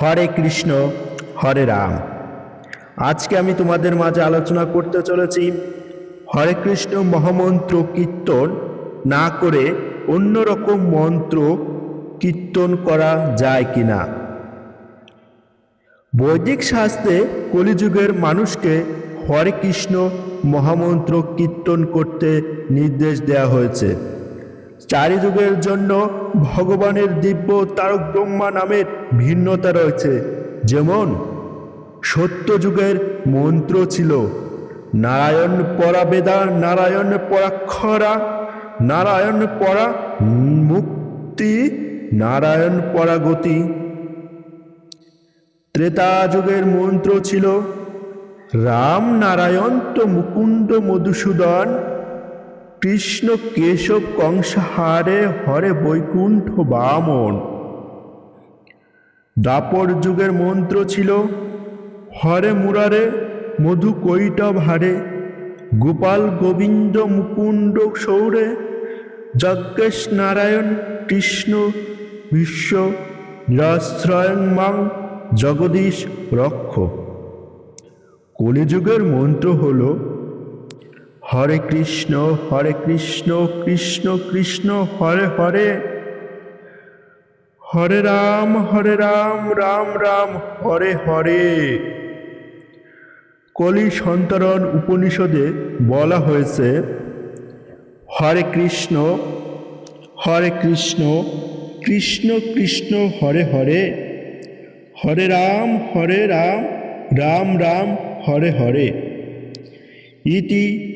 হরে কৃষ্ণ, হরে রাম। আজকে আমি তোমাদের মাঝে আলোচনা করতে চলেছি, হরে কৃষ্ণ মহামন্ত্র কীর্তন না করে অন্যরকম মন্ত্র কীর্তন করা যায় কিনা বৈদিক শাস্ত্রে কলিযুগের মানুষকে হরে কৃষ্ণ মহামন্ত্র কীর্তন করতে নির্দেশ দেওয়া হয়েছে। চারি যুগের জন্য ভগবানের দিব্য তারক ব্রহ্মা নামের ভিন্নতা রয়েছে। যেমন সত্য যুগের মন্ত্র ছিল, নারায়ণ পরা বেদা, নারায়ণ পরাক্ষরা নারায়ণ পরা মুক্তি, নারায়ণ পরাগতি ত্রেতা যুগের মন্ত্র ছিল, রাম নারায়ণ তো মুকুন্দ মধুসূদন কৃষ্ণ কেশব কংসহারে হরে বৈকুণ্ঠ বামন। দাপর যুগের মন্ত্র ছিল, হরে মুরারে, মধু কৈটব হারে, গোপাল গোবিন্দ মুকুণ্ড সৌরে, যজ্ঞেশ নারায়ণ কৃষ্ণ বিশ্ব, নিরাশ্রয়ং মাং জগদীশ রক্ষ। কলিযুগের মন্ত্র হল হরে কৃষ্ণ হরে কৃষ্ণ কৃষ্ণ কৃষ্ণ, হরে হরে। হরে রাম হরে রাম রাম রাম, হরে হরে। কলি সন্তরণ উপনিষদে বলা হয়েছে, হরে কৃষ্ণ হরে কৃষ্ণ কৃষ্ণ কৃষ্ণ, হরে হরে। হরে রাম হরে রাম রাম রাম, হরে হরে। ইতি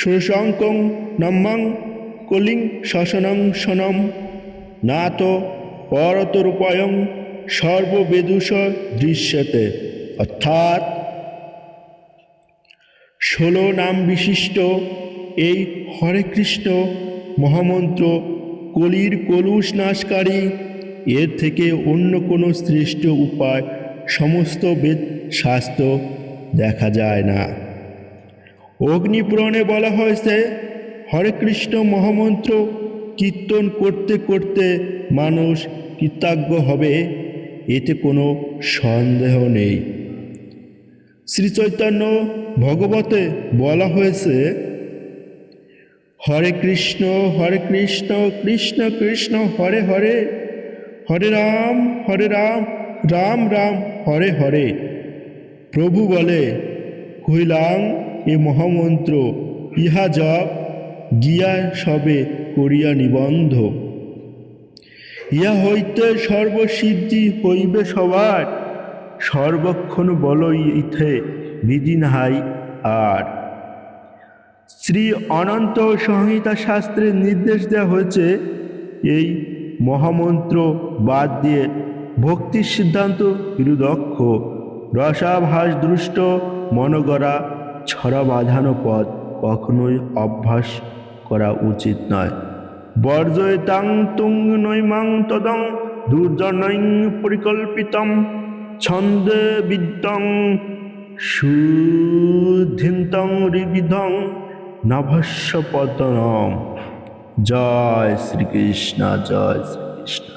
সুশঙ্কং নম্মং কলিং শাসনং সনম নাত পরতরূপয়ং সর্ববেদুষ দৃশ্যতে। অর্থাৎ ষোলো নাম বিশিষ্ট এই হরে কৃষ্ণ মহামন্ত্র কলির কলুষ নাশকারী, এর থেকে অন্য কোনো শ্রেষ্ঠ উপায় সমস্ত বেদ শাস্ত্র দেখা যায় না। অগ্নিপুরাণে বলা হয়েছে হরে কৃষ্ণ মহামন্ত্র কীর্তন করতে করতে মানুষ কৃতজ্ঞ হবে, এতে কোনো সন্দেহ নেই। শ্রী চৈতন্য ভগবতে বলা হয়েছে, হরে কৃষ্ণ হরে কৃষ্ণ কৃষ্ণ কৃষ্ণ, হরে হরে হরে রাম হরে রাম রাম রাম, হরে হরে। প্রভু বলে কইলাম এ মহামন্ত্র, ইহা জপ গিয়া সবে করিয়া নিবন্ধ। ইহা হইতে সর্বসিদ্ধি হইবে সবার, সর্বক্ষণ বল ইথে বিধি নাহাই আর। শ্রী অনন্ত সংহিতা শাস্ত্রে নির্দেশ দেওয়া হয়েছে, এই মহামন্ত্র বাদ দিয়ে ভক্তির সিদ্ধান্ত বিরুদক্ষ রসাভাস দৃষ্ট, মনগড়া ছড়া বাঁধানো পথ কখনোই অভ্যাস করা উচিত নয়। বর্জয় তাং তুং নৈমাং তদং দুর্জনৈ পরিকল্পিতম ছন্দে বিদ্যং সুধিন্তং রিবিধং নভস্য পতনম। জয় শ্রীকৃষ্ণ জয় শ্রীকৃষ্ণ।